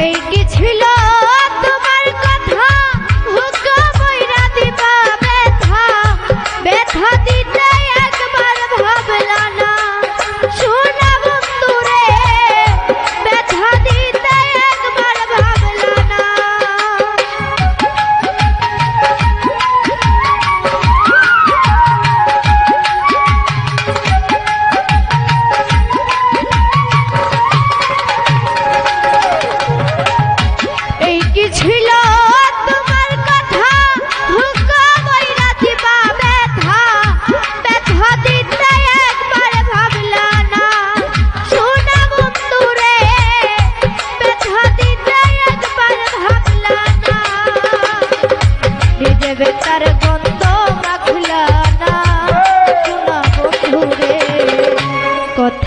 এই কি ছিল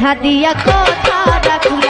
কথা দিয়া কথা রাখলে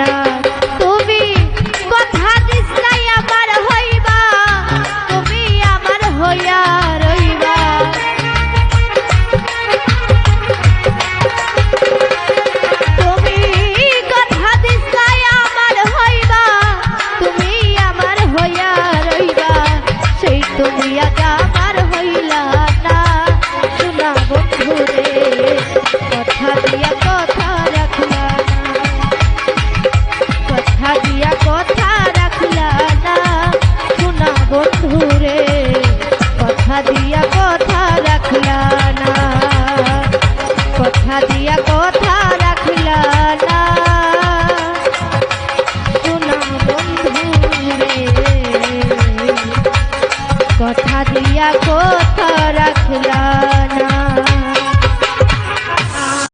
না। তুমি কথা আমার তুমি আমার হইয়া তুমি কথা আমার হইবা। তুমি আমার সেই তুমি আমার হইলা না। শোনা বন্ধু কথা